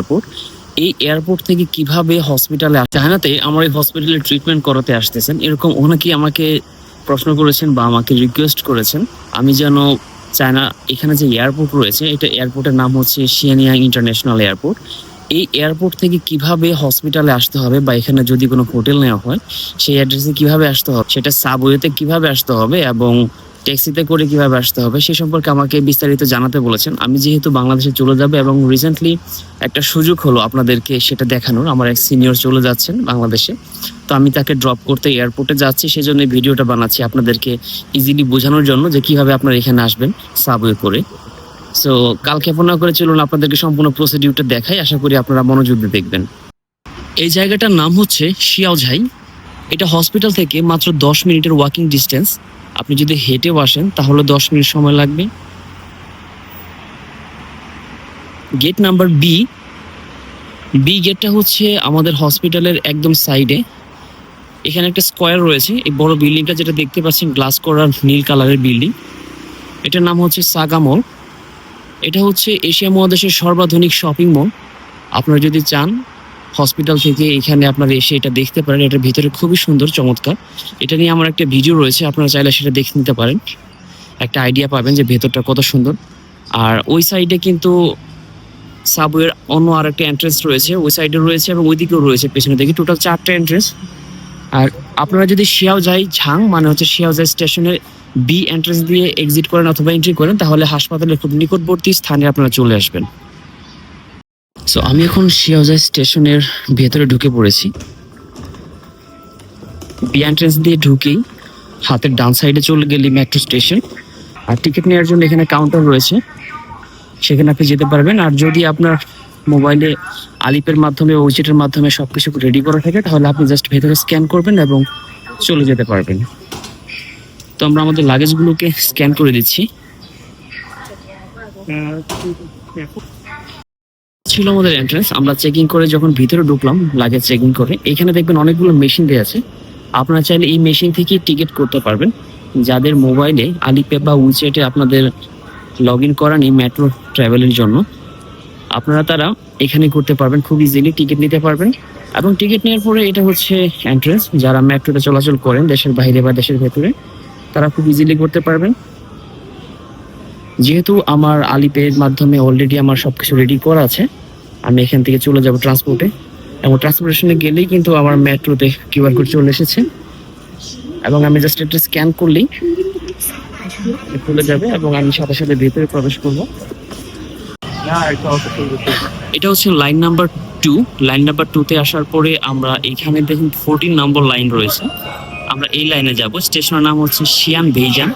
Airport এই airport থেকে কীভাবে হসপিটালে চায়নাতে আমার এই হসপিটালে ট্রিটমেন্ট করাতে আসতেছেন। এরকম অনেকেই আমাকে প্রশ্ন করেছেন বা আমাকে রিকোয়েস্ট করেছেন? আমি যেন চায়না এখানে যে এয়ারপোর্ট রয়েছে, এটা এয়ারপোর্টের নাম হচ্ছে শিয়ানিয়াং ইন্টারন্যাশনাল এয়ারপোর্ট এই এয়ারপোর্ট থেকে কীভাবে হসপিটালে আসতে হবে বা এখানে যদি কোনো হোটেল নেওয়া হয়, সেই অ্যাড্রেসে কীভাবে আসতে হবে, সেটা সাবওয়েতে কীভাবে আসতে হবে এবং ট্যাক্সিতে করে কীভাবে আসতে হবে, সে সম্পর্কে আমাকে বিস্তারিত জানাতে বলেছেন। আমি যেহেতু বাংলাদেশে চলে যাব এবং রিসেন্টলি একটা সুযোগ হলো আপনাদেরকে সেটা দেখানোর। আমার এক সিনিয়র চলে যাচ্ছেন বাংলাদেশে। তো আমি তাকে ড্রপ করতে এয়ারপোর্টে যাচ্ছি, সেজন্য এই ভিডিওটা বানাচ্ছি আপনাদেরকে ইজিলি বোঝানোর জন্য যে কীভাবে আপনারা এখানে আসবেন সাবওয়ে করে। সো কাল ক্ষেপণ না করে চলুন আপনাদেরকে সম্পূর্ণ প্রসিডিউরটা দেখাই। আশা করি আপনারা মনোযোগ দিয়ে দেখবেন। এই জায়গাটার নাম হচ্ছে শিয়াওঝাই এটা হসপিটাল থেকে মাত্র দশ মিনিটের ওয়াকিং ডিস্টেন্স আপনি যদি হেঁটেও আসেন তাহলে দশ মিনিট সময় লাগবে। গেট নাম্বার বি বি গেটটা হচ্ছে আমাদের হসপিটালের একদম সাইডে এখানে একটা স্কোয়ার রয়েছে, এই বড় বিল্ডিংটা যেটা দেখতে পাচ্ছেন গ্লাস করার নীল কালারের বিল্ডিং এটার নাম হচ্ছে সাগা মল এটা হচ্ছে এশিয়া মহাদেশের সর্বাধুনিক শপিং মল আপনারা যদি চান হসপিটাল থেকে এখানে আপনারা এসে এটা দেখতে পারেন। এটার ভিতরে খুবই সুন্দর, চমৎকার। এটা নিয়ে আমার একটা ভিডিও রয়েছে, আপনারা চাইলে সেটা দেখে নিতে পারেন। একটা আইডিয়া পাবেন যে ভেতরটা কত সুন্দর। আর ওই সাইডে কিন্তু সাবওয়ের অন্য আর একটা এন্ট্রেন্স রয়েছে। ওই সাইডে রয়েছে এবং ওইদিকেও রয়েছে পেছনে দিকে টোটাল চারটা এন্ট্রেন্স আর আপনারা যদি শিয়াও যাই ঝাং মানে হচ্ছে শিয়াও যাই স্টেশনের বি এন্ট্রেন্স দিয়ে এক্সিট করেন অথবা এন্ট্রি করেন, তাহলে হাসপাতালের খুব নিকটবর্তী স্থানে আপনারা চলে আসবেন। সো আমি এখন শিয়াওজাই স্টেশনের ভেতরে ঢুকে পড়েছি। বি এন্ট্রেন্স দিয়ে ঢুকেই হাতের ডান সাইডে চলে গেলি মেট্রো স্টেশন আর টিকিট নেওয়ার জন্য এখানে কাউন্টার রয়েছে। সেখানে আপনি যেতে পারবেন। আর যদি আপনার মোবাইলে আলিপের মাধ্যমে ওয়েবসাইটের মাধ্যমে সব কিছু রেডি করা থাকে, তাহলে আপনি জাস্ট ভেতরে স্ক্যান করবেন এবং চলে যেতে পারবেন। তো আমরা আমাদের লাগেজগুলোকে স্ক্যান করে দিচ্ছি। ছিল আমাদের এন্ট্রেন্স আমরা চেকিং করে যখন ভিতরে ঢুকলাম লাগেজ চেকিং করে, এখানে দেখবেন অনেকগুলো মেশিন দেওয়া আছে। আপনারা চাইলে এই মেশিন থেকে টিকিট করতে পারবেন। যাদের মোবাইলে আলিপে বা উইচেটে আপনাদের লগ ইন করা নেই মেট্রো ট্রাভেলের জন্য, আপনারা তারা এখানে করতে পারবেন, খুব ইজিলি টিকিট নিতে পারবেন। এবং টিকিট নেওয়ার পরে এটা হচ্ছে এন্ট্রেন্স যারা মেট্রোতে চলাচল করেন, দেশের বাইরে বা দেশের ভেতরে, তারা খুব ইজিলি করতে পারবেন। যেহেতু আমার আলিপের মাধ্যমে অলরেডি আমার সবকিছু রেডি করা আছে, আমি এখান থেকে চলে যাব ট্রান্সপোর্টে এবং ট্রান্সপোর্টেশনে গেলেই কিন্তু আমার মেট্রোতে কিউআর কোড চলে এসেছে। এবং আমি জাস্ট একটা স্ক্যান করলেই খুলে যাবে এবং আমি সাথে সাথে ভেতরে প্রবেশ করব। এটা হচ্ছে line number two line number টুতে আসার পরে আমরা এখানে দেখুন ফোরটিন নম্বর লাইন রয়েছে। আমরা এই লাইনে যাব। স্টেশনের নাম হচ্ছে শিয়ান বেইজান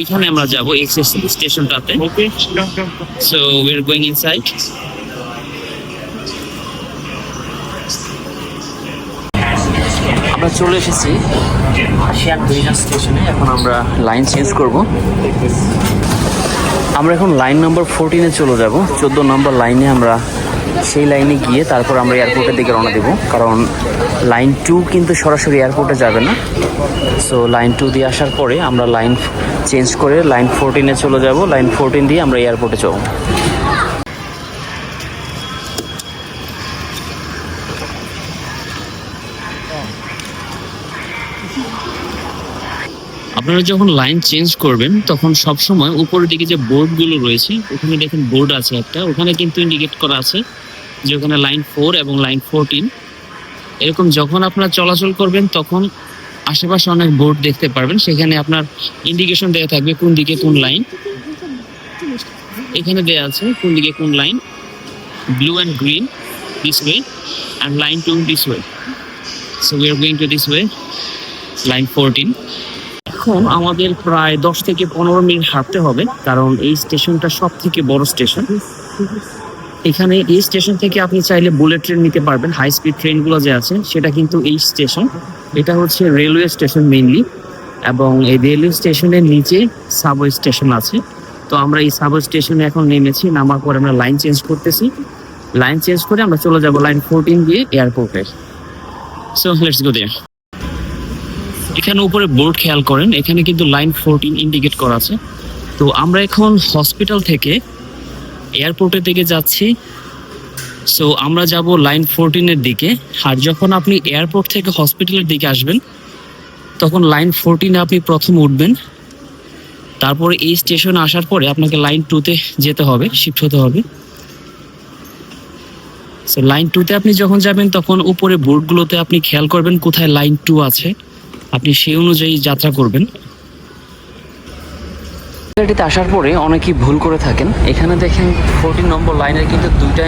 এইখানে আমরা যাব এই স্টেশনটাতে। So we are going inside আমরা চলে এসেছি শিয়ান বেইজান স্টেশনে। এখন আমরা লাইন চেঞ্জ করব। আমরা এখন লাইন নাম্বার ফোরটিনে চলে যাব। চোদ্দ নম্বর লাইনে আমরা সেই লাইনে গিয়ে তারপর আমরা এয়ারপোর্টের দিকে রওনা দেবো। কারণ লাইন টু কিন্তু সরাসরি এয়ারপোর্টে যাবে না। সো লাইন টু দিয়ে আসার পরে আমরা লাইন চেঞ্জ করে লাইন ফোরটিনে চলে যাব। লাইন ফোরটিন দিয়ে আমরা এয়ারপোর্টে যাব আপনারা যখন লাইন চেঞ্জ করবেন, তখন সব সময় উপরের দিকে যে বোর্ডগুলো রয়েছে, ওখানে দেখেন বোর্ড আছে একটা, ওখানে কিন্তু ইন্ডিকেট করা আছে যে ওখানে লাইন ফোর এবং লাইন ফোরটিন এরকম যখন আপনারা চলাচল করবেন, তখন আশেপাশে অনেক বোর্ড দেখতে পারবেন, সেখানে আপনার ইন্ডিকেশন দেওয়া থাকবে কোন দিকে কোন লাইন এখানে দেওয়া আছে কোন দিকে কোন line blue and green this way and line two this way so we are going to this way line fourteen এখন আমাদের প্রায় দশ থেকে পনেরো মিনিট হাঁটতে হবে, কারণ এই স্টেশনটা সব থেকে বড় স্টেশন। এখানে এই স্টেশন থেকে আপনি চাইলে বুলেট ট্রেন নিতে পারবেন, হাই স্পিড ট্রেনগুলো যে আছে, সেটা কিন্তু এই স্টেশন। এটা হচ্ছে রেলওয়ে স্টেশন মেইনলি এবং এই রেলওয়ে স্টেশনের নিচে সাবওয়ে স্টেশন আছে। তো আমরা এই সাবওয়ে স্টেশনে এখন নেমেছি, নামার পরে আমরা লাইন চেঞ্জ করতেছি। লাইন চেঞ্জ করে আমরা চলে যাব লাইন ফোরটিন দিয়ে এয়ারপোর্টে সো লেটস গো দেয়ার এখানে উপরে বোর্ড খেয়াল করেন, এখানে কিন্তু লাইন ফোরটিন ইন্ডিকেট করা আছে। তো আমরা এখন হসপিটাল থেকে এয়ারপোর্টের দিকে যাচ্ছি। সো আমরা যাব লাইন ফোরটিনের দিকে। আর যখন আপনি এয়ারপোর্ট থেকে হসপিটালের দিকে আসবেন, তখন লাইন ফোরটিনে আপনি প্রথম উঠবেন। তারপরে এই স্টেশনে আসার পরে আপনাকে লাইন টুতে যেতে হবে শিফট হতে হবে। সো লাইন টুতে আপনি যখন যাবেন, তখন উপরে বোর্ডগুলোতে আপনি খেয়াল করবেন কোথায় লাইন টু আছে। আপনি সেই অনুযায়ী যাত্রা করবেন। গাড়িতে আসার পরে অনেকেই ভুল করে থাকেন। এখানে দেখেন ফোরটিন নম্বর লাইনের কিন্তু দুইটা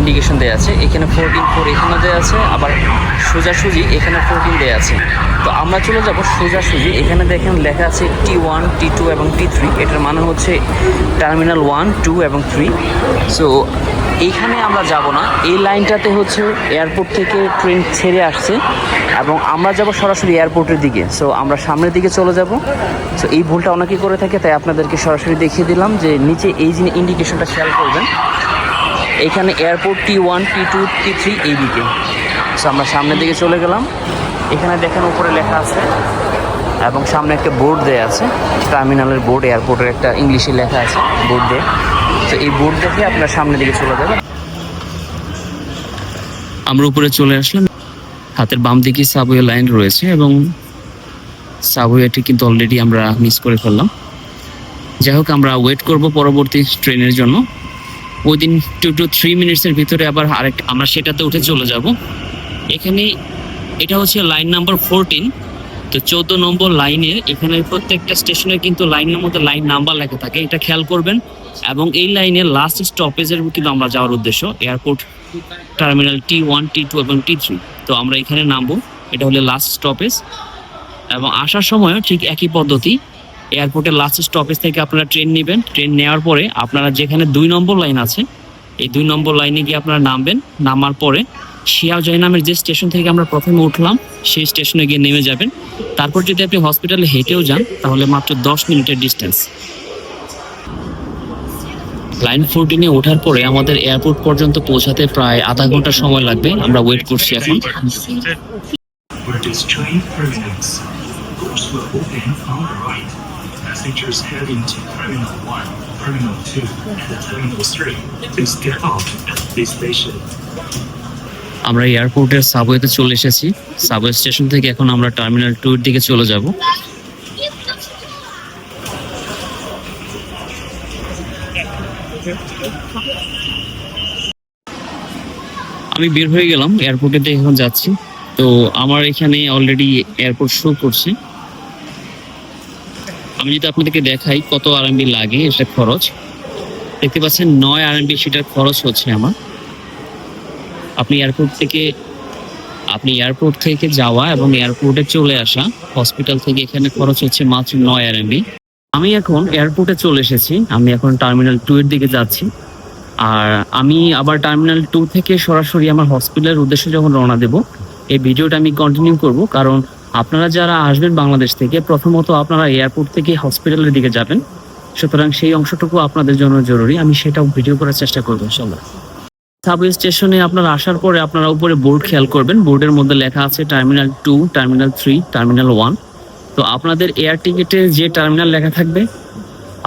ইন্ডিকেশন দেওয়া আছে। এখানে ফোরটিন ফোর এখানে দেওয়া আছে, আবার সোজাসুজি এখানে ফোরটিন দেওয়া আছে। তো আমরা চলে যাব সোজাসুজি। এখানে দেখেন লেখা আছে টি ওয়ান টি টু এবং টি থ্রি এটার মানে হচ্ছে টার্মিনাল ওয়ান টু এবং থ্রি সো এইখানে আমরা যাব না। এই লাইনটাতে হচ্ছে এয়ারপোর্ট থেকে ট্রেন ছেড়ে আসছে এবং আমরা যাব সরাসরি এয়ারপোর্টের দিকে। সো আমরা সামনের দিকে চলে যাব। সো এই ভুলটা অনেকেই করে থাকে, তাই আপনাদেরকে সরাসরি দেখিয়ে দিলাম যে নিচে এই যে ইন্ডিকেশনটা খেয়াল করবেন, এখানে airport T one T two T three এই দিকে সো আমরা সামনের দিকে চলে গেলাম। এখানে দেখেন উপরে লেখা আছে এবং সামনে একটা বোর্ড দেওয়া আছে। টার্মিনালের বোর্ড, এয়ারপোর্টের একটা ইংলিশে লেখা আছে বোর্ড দিয়ে। তো এই আপনার সামনের দিকে চলে যাবেন আমরা উপরে চলে আসলাম। হাতের বাম দিকে সাবওয়ে লাইন রয়েছে এবং সাবওয়েটি কিন্তু অলরেডি আমরা মিস করে ফেললাম। যাই হোক, আমরা ওয়েট করব পরবর্তী ট্রেনের জন্য। ওই দিন টু টু থ্রি মিনিটসের ভিতরে আবার আরেক আমরা সেটাতে উঠে চলে যাব। এখানে এটা হচ্ছে লাইন নাম্বার ফোরটিন তো চোদ্দ নম্বর লাইনে এখানে প্রত্যেকটা স্টেশনে কিন্তু লাইনের মধ্যে লাইন নাম্বার লেখা থাকে। এটা খেয়াল করবেন। এবং এই লাইনের লাস্ট স্টপেজের কিন্তু আমরা যাওয়ার উদ্দেশ্য airport terminal T one T two এবং টি থ্রি তো আমরা এখানে নামবো, এটা হলো লাস্ট স্টপেজ এবং আসার সময়ও ঠিক একই পদ্ধতি এয়ারপোর্টের লাস্ট স্টপেজ থেকে আপনারা ট্রেন নেবেন। ট্রেন নেওয়ার পরে আপনারা যেখানে দুই নম্বর লাইন আছে, এই দুই নম্বর লাইনে গিয়ে আপনারা নামবেন। নামার পরে শিয়াজয় নামের যে স্টেশন থেকে আমরা প্রথমে উঠলাম, সেই স্টেশনে গিয়ে নেমে যাবেন। তারপর যদি আপনি হসপিটালে হেঁটেও যান, তাহলে মাত্র দশ মিনিটের ডিস্টেন্স লাইন ফোরটিনে ওঠার পরে আমাদের এয়ারপোর্ট পর্যন্ত পৌঁছাতে প্রায় আধা ঘণ্টা সময় লাগবে। আমরা ওয়েট করছি এখন। আমরা এয়ারপোর্টের সাবওয়েতে চলে এসেছি। সাবওয়ে স্টেশন থেকে এখন আমরা টার্মিনাল টুর দিকে চলে যাব। আমি বের হয়ে গেলাম এয়ারপোর্টে এখন যাচ্ছি। তো আমার এখানে অলরেডি এয়ারপোর্ট শো করছে। আমি যদি আপনাদেরকে দেখাই কত আরএমবি লাগে এটা খরচ। দেখতে পাচ্ছেন নয় আরএমবি সেটার খরচ হচ্ছে আমার। আপনি এয়ারপোর্ট থেকে, আপনি এয়ারপোর্ট থেকে যাওয়া এবং এয়ারপোর্টে চলে আসা হসপিটাল থেকে এখানে খরচ হচ্ছে মাত্র নয় আরএমবি। আমি এখন এয়ারপোর্টে চলে এসেছি। আমি এখন টার্মিনাল টু এর দিকে যাচ্ছি। আর আমি আবার টার্মিনাল টু থেকে সরাসরি আমার হসপিটালের উদ্দেশ্যে যখন রওনা দেব, এই ভিডিওটা আমি কন্টিনিউ করব। কারণ আপনারা যারা আসবেন বাংলাদেশ থেকে, প্রথমত আপনারা এয়ারপোর্ট থেকে হসপিটালের দিকে যাবেন। সুতরাং সেই অংশটুকু আপনাদের জন্য জরুরি। আমি সেটাও ভিডিও করার চেষ্টা করব ইনশাল্লাহ সাবওয়ে স্টেশনে আপনারা আসার পরে আপনারা উপরে বোর্ড খেয়াল করবেন। বোর্ডের মধ্যে লেখা আছে terminal two terminal three terminal one তো আপনাদের এয়ার টিকিটে যে টার্মিনাল লেখা থাকবে,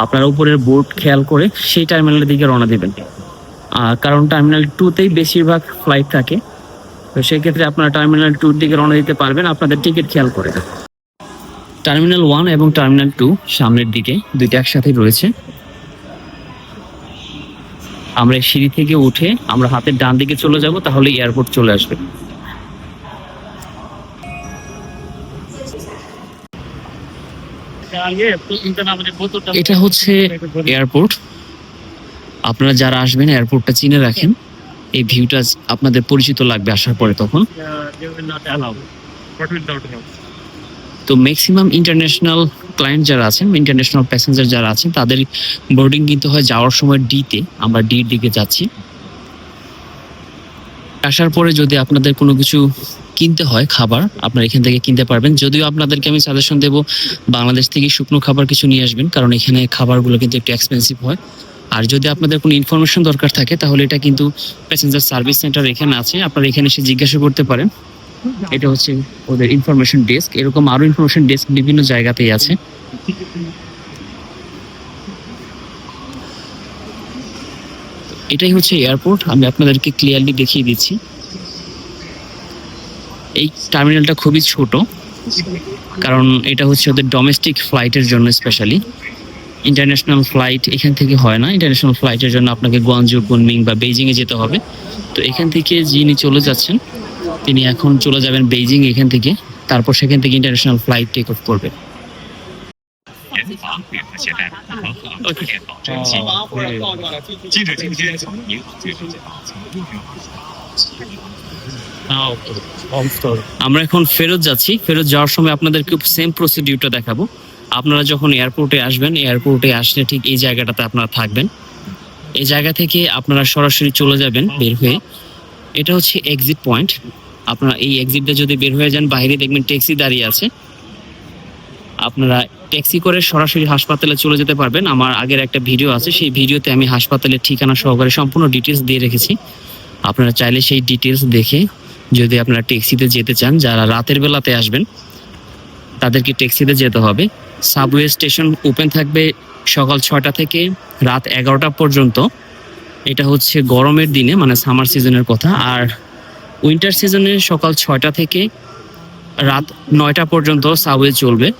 আপনারা উপরের বোর্ড খেয়াল করে সেই টার্মিনালের দিকে রওনা দেবেন। কারণ টার্মিনাল টুতেই বেশিরভাগ ফ্লাইট থাকে। তো সেক্ষেত্রে আপনারা টার্মিনাল টুর দিকে রওনা দিতে পারবেন। আপনাদের টিকিট খেয়াল করে টার্মিনাল ওয়ান এবং টার্মিনাল টু সামনের দিকে দুইটা একসাথেই রয়েছে। আমরা সিঁড়ি থেকে উঠে আমরা হাতের ডান দিকে চলে যাব তাহলে এয়ারপোর্ট চলে আসবে। এটা হচ্ছে এয়ারপোর্ট আপনারা যারা আসবেন এয়ারপোর্টটা চিনে রাখেন, এই ভিউটা আপনাদের পরিচিত লাগবে আসার পরে তখন। তো ম্যাক্সিমাম ইন্টারন্যাশনাল ক্লায়েন্ট যারা আছেন ইন্টারন্যাশনাল প্যাসেঞ্জার যারা আছেন, তাদের বোর্ডিং কিন্তু হয় যাওয়ার সময় ডিতে আমরা ডির দিকে যাচ্ছি। আসার পরে যদি আপনাদের কোনো কিছু কিনতে হয়, খাবার, আপনারা এখান থেকে কিনতে পারবেন। যদিও আপনাদেরকে আমি সাজেশন দেব, বাংলাদেশ থেকে শুকনো খাবার কিছু নিয়ে আসবেন, কারণ এখানে খাবারগুলো কিন্তু একটু এক্সপেন্সিভ হয়। আর যদি আপনাদের কোনো ইনফরমেশন দরকার থাকে, তাহলে এটা কিন্তু প্যাসেঞ্জার সার্ভিস সেন্টার এখানে আছে। আপনারা এখানে এসে জিজ্ঞাসা করতে পারেন। এটা হচ্ছে ওদের ইনফরমেশন ডেস্ক এরকম আরও ইনফরমেশন ডেস্ক বিভিন্ন জায়গাতেই আছে। এটাই হচ্ছে এয়ারপোর্ট আমি আপনাদেরকে ক্লিয়ারলি দেখিয়ে দিচ্ছি। এই টার্মিনালটা খুবই ছোট, কারণ এটা হচ্ছে ওদের ডোমেস্টিক ফ্লাইটের জন্য স্পেশালি ইন্টারন্যাশনাল ফ্লাইট এখান থেকে হয় না। ইন্টারন্যাশনাল ফ্লাইটের জন্য আপনাকে গুয়াংজু কুনমিং বা বেইজিংয়ে যেতে হবে। তো এখান থেকে যিনি চলে যাচ্ছেন, তিনি এখন চলে যাবেন বেইজিং এখান থেকে। তারপর সেখান থেকে ইন্টারন্যাশনাল ফ্লাইট টেক অফ করবে। আমরা এখন ফেরত যাচ্ছি। ফেরত যাওয়ার সময় আপনাদেরকে সেম প্রসিডিউরটা দেখাবো। আপনারা যখন এয়ারপোর্টে আসবেন এয়ারপোর্টে আসলে ঠিক এই জায়গাটাতে আপনারা থাকবেন। এই জায়গা থেকে আপনারা সরাসরি চলে যাবেন বের হয়ে। এটা হচ্ছে এক্সিট পয়েন্ট আপনারা এই এক্সিটটা যদি বের হয়ে যান, বাইরে দেখবেন ট্যাক্সি দাঁড়িয়ে আছে। আপনারা ট্যাক্সি করে সরাসরি হাসপাতালে চলে যেতে পারবেন। আমার আগের একটা ভিডিও আছে, সেই ভিডিওতে আমি হাসপাতালের ঠিকানা সহকারে সম্পূর্ণ ডিটেলস দিয়ে রেখেছি। আপনারা চাইলে সেই ডিটেলস দেখে যদি আপনারা ট্যাক্সিতে যেতে চান, যারা রাতের বেলাতে আসবেন, তাদেরকে ট্যাক্সিতে যেতে হবে। সাবওয়ে স্টেশন ওপেন থাকবে সকাল ছয়টা থেকে রাত এগারোটা পর্যন্ত। এটা হচ্ছে গরমের দিনে মানে সামার সিজনের কথা। আর উইন্টার সিজনে সকাল ছয়টা থেকে রাত নয়টা পর্যন্ত সাবওয়ে চলবে।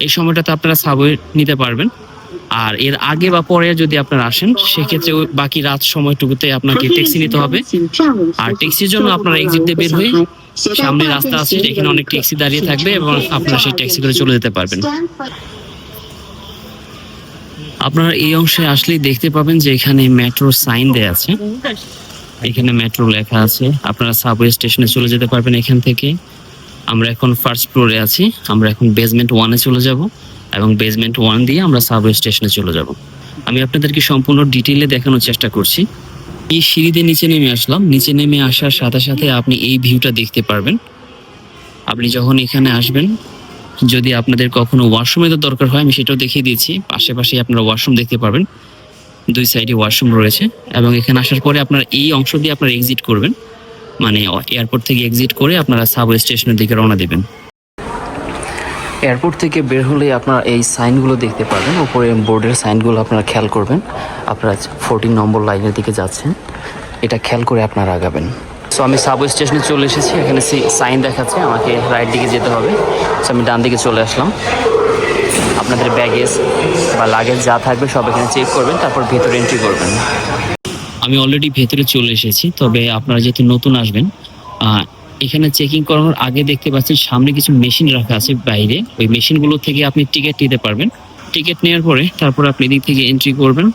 এই সময়টাতে আপনারা সাবওয়ে নিতে পারবেন। আর এর আগে বা পরে যদি আপনারা আসেন সেক্ষেত্রে বাকি রাত সময়টুকুতে আপনাকে ট্যাক্সি নিতে হবে। আর ট্যাক্সির জন্য আপনারা এক্সিট দিয়ে বের হয়ে সামনে রাস্তা আছে এখানে অনেক ট্যাক্সি দাঁড়িয়ে থাকবে এবং আপনারা সেই ট্যাক্সি করে চলে যেতে পারবেন। আপনারা এই অংশে আসলেই দেখতে পাবেন যে এখানে মেট্রো সাইন দেয়া আছে। এখানে মেট্রো লেখা আছে। আপনারা সাবওয়ে স্টেশনে চলে যেতে পারবেন এখান থেকে। আমরা এখন ফার্স্ট ফ্লোরে আছি। আমরা এখন বেসমেন্ট ওয়ানে চলে যাব এবং বেসমেন্ট ওয়ান দিয়ে আমরা সাবওয়ে স্টেশনে চলে যাব। আমি আপনাদেরকে সম্পূর্ণ ডিটেইলে দেখানোর চেষ্টা করছি। এই সিঁড়িতে নিচে নেমে আসলাম। নিচে নেমে আসার সাথে সাথে আপনি এই ভিউটা দেখতে পারবেন। আপনি যখন এখানে আসবেন, যদি আপনাদের কখনো ওয়াশরুমে তো দরকার হয়, আমি সেটাও দেখিয়ে দিয়েছি। আশেপাশে আপনারা ওয়াশরুম দেখতে পারবেন। দুই সাইডে ওয়াশরুম রয়েছে এবং এখানে আসার পরে আপনারা এই অংশ দিয়ে আপনারা এক্সিট করবেন। মানে এয়ারপোর্ট থেকে এক্সিট করে আপনারা সাবওয়ে স্টেশনের দিকে রওনা দেবেন। এয়ারপোর্ট থেকে বের হলে আপনারা এই সাইনগুলো দেখতে পারবেন। ওপরে বোর্ডের সাইনগুলো আপনারা খেয়াল করবেন। আপনারা ফোরটিন নম্বর লাইনের দিকে যাচ্ছেন। এটা খেয়াল করে আপনারা আগাবেন। সো আমি সাবওয়ে স্টেশনে চলে এসেছি। এখানে সাইন দেখাচ্ছে। আমাকে রাইট দিকে যেতে হবে। সো আমি ডান দিকে চলে আসলাম। আপনাদের ব্যাগেজ বা লাগেজ যা থাকবে সব এখানে চেক করবেন। তারপর ভেতরে এন্ট্রি করবেন। আমি অলরেডি ভেতরে চলে এসেছি। তবে আপনারা যেহেতু নতুন আসবেন এখানে চেকিং করানোর আগে দেখতে পাচ্ছেন সামনে কিছু মেশিন রাখা আছে বাইরে। ওই মেশিনগুলো থেকে আপনি টিকিট নিতে পারবেন। টিকিট নেওয়ার পরে তারপর আপনি এদিক থেকে এন্ট্রি করবেন।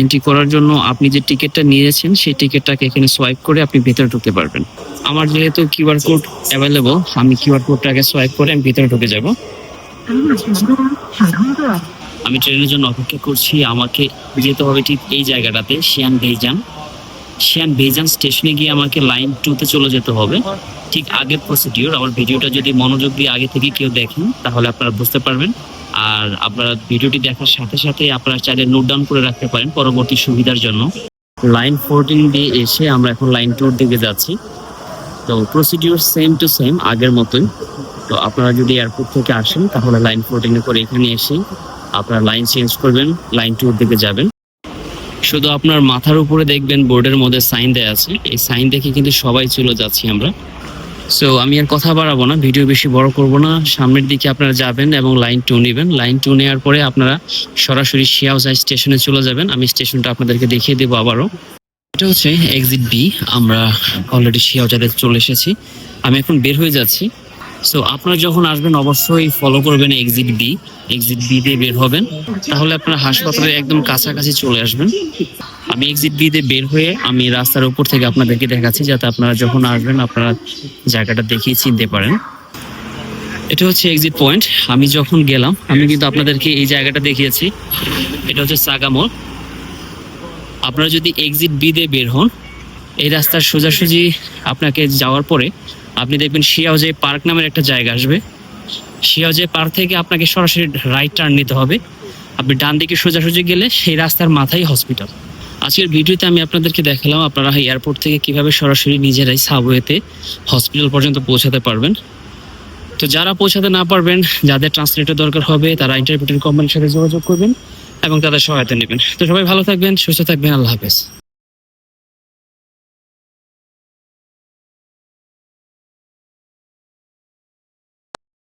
এন্ট্রি করার জন্য আপনি যে টিকিটটা নিয়েছেন, সেই টিকিটটাকে এখানে সোয়াইপ করে আপনি ভেতরে ঢুকতে পারবেন। আমার যেহেতু কিউআর কোড অ্যাভেলেবল আমি কিউআর কোডটাকে সোয়াইপ করে আমি ভিতরে ঢুকে যাব। আমি ট্রেনের জন্য অপেক্ষা করছি। আমাকে যেতে হবে ঠিক এই জায়গাটাতে শিয়ান বেইজান শিয়ান বেইজান স্টেশনে গিয়ে আমাকে লাইন টুতে চলে যেতে হবে। ঠিক আগের প্রসিডিওর আমার ভিডিওটা যদি মনোযোগ দিয়ে আগে থেকে কেউ দেখেন, তাহলে আপনারা বুঝতে পারবেন। আর আপনারা ভিডিওটি দেখার সাথে সাথে আপনারা চাইলে নোট ডাউন করে রাখতে পারেন পরবর্তী সুবিধার জন্য। লাইন ফোরটিন দিয়ে এসে আমরা এখন লাইন টুর দিকে যাচ্ছি। তো প্রসিডিওর সেম টু সেম আগের মতোই। তো আপনারা যদি এয়ারপোর্ট থেকে আসেন, তাহলে লাইন ফোরটিনে করে এখানে এসে আপনারা লাইন চেঞ্জ করবেন লাইন টুর দিকে যাবেন। শুধু আপনার মাথার উপরে দেখবেন বোর্ডের মধ্যে সাইন দেয়া আছে। এই সাইন দেখে কিন্তু সবাই চলে যাচ্ছি আমরা। সো আমি আর কথা বাড়াবো না, ভিডিও বেশি বড় করব না। সামনের দিকে আপনারা যাবেন এবং লাইন টু নেবেন। লাইন টু নেওয়ার পরে আপনারা সরাসরি শিয়াউজাই স্টেশনে চলে যাবেন। আমি স্টেশনটা আপনাদেরকে দেখিয়ে দেবো আবারও। এটা হচ্ছে এক্সিট বি আমরা অলরেডি শিয়াউজারে চলে এসেছি। আমি এখন বের হয়ে যাচ্ছি। সো আপনারা যখন আসবেন, অবশ্যই ফলো করবেন এক্সিট বি এক্সিট বি দিয়ে বের হবেন। তাহলে আপনারা হাসপাতালের একদম কাছাকাছি চলে আসবেন। আমি এক্সিট বি দিয়ে বের হয়ে আমি রাস্তার উপর থেকে আপনাদেরকে দেখাচ্ছি, যাতে আপনারা যখন আসবেন, আপনারা জায়গাটা দেখিয়ে চিনতে পারেন। এটা হচ্ছে এক্সিট পয়েন্ট আমি যখন গেলাম, আমি কিন্তু আপনাদেরকে এই জায়গাটা দেখিয়েছি। এটা হচ্ছে সাগামল আপনারা যদি এক্সিট বি দিয়ে বের হন, এই রাস্তার সোজাসুজি আপনাকে যাওয়ার পরে আপনি দেখবেন শিয়াউজে পার্ক নামের একটা জায়গা আসবে। শিয়াউজে পার্ক থেকে আপনাকে সরাসরি রাইট টার্ন নিতে হবে। আপনি ডান দিকে সোজাসুজি গেলে সেই রাস্তার মাথায় হসপিটাল আজকের ভিডিওতে আমি আপনাদেরকে দেখালাম আপনারা এয়ারপোর্ট থেকে কীভাবে সরাসরি নিজেরাই সাবওয়েতে হসপিটাল পর্যন্ত পৌঁছাতে পারবেন। তো যারা পৌঁছাতে না পারবেন, যাদের ট্রান্সলেটর দরকার হবে, তারা ইন্টারপ্রিটার কোম্পানির সাথে যোগাযোগ করবেন এবং তাদের সহায়তা নেবেন। তো সবাই ভালো থাকবেন, সুস্থ থাকবেন, আল্লাহ হাফেজ।